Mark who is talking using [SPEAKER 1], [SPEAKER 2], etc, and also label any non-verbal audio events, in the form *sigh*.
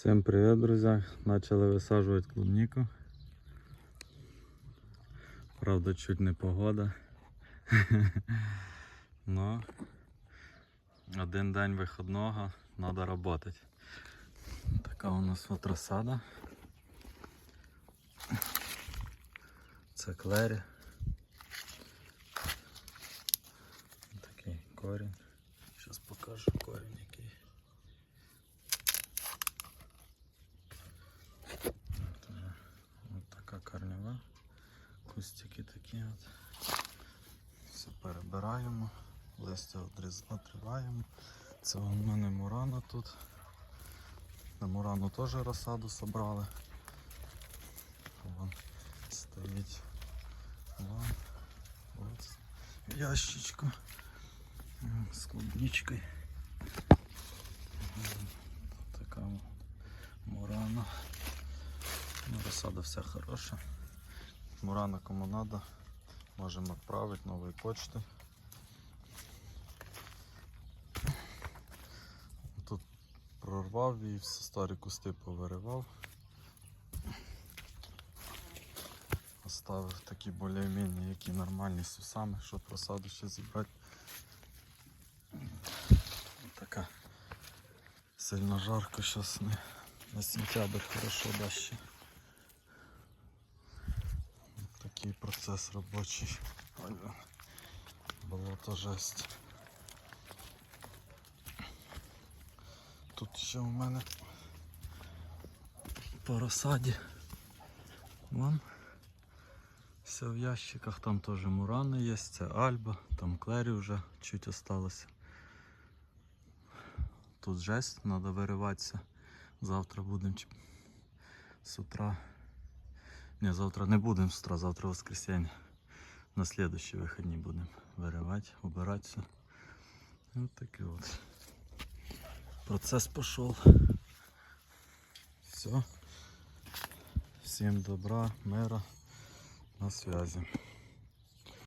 [SPEAKER 1] Всем привет, друзья! Начали висаджувати клубнику. Правда, чуть не погода. *laughs* Но один день виходного, треба працювати. Така у нас от розсада. Це клері. Такий корінь. Зараз покажу корінь який. Кустики такі от. Все перебираємо, листя отриваємо. Це у мене мурана тут. На мурану теж розсаду собрали. Вон стоїть. Вон. От. Ящичку. З клубничкою. Така мурана. Ну, розсада вся хороша. Мурана кому надо, можемо відправити нової почти. Тут прорвав і всі старі кусти повиривав. Оставив такі більш-менш які нормальні сусами, щоб розсаду ще зібрати. Така сильно жарко зараз не на сентябрь хорошо дасть ще. Такий процес робочий. Блін. Болото жесть. Тут ще у мене по розсаді. Вон. Все в ящиках, там теж мурани є, це альба, там клері вже чуть осталося. Тут жесть, треба вириватися. Завтра будемо з утра. Не, завтра не будемо утра, завтра воскресенье. На следующі вихідні будемо виривати, убирати все. Ось такий от. Процес пішов. Все. Всім добра, мира, на связи.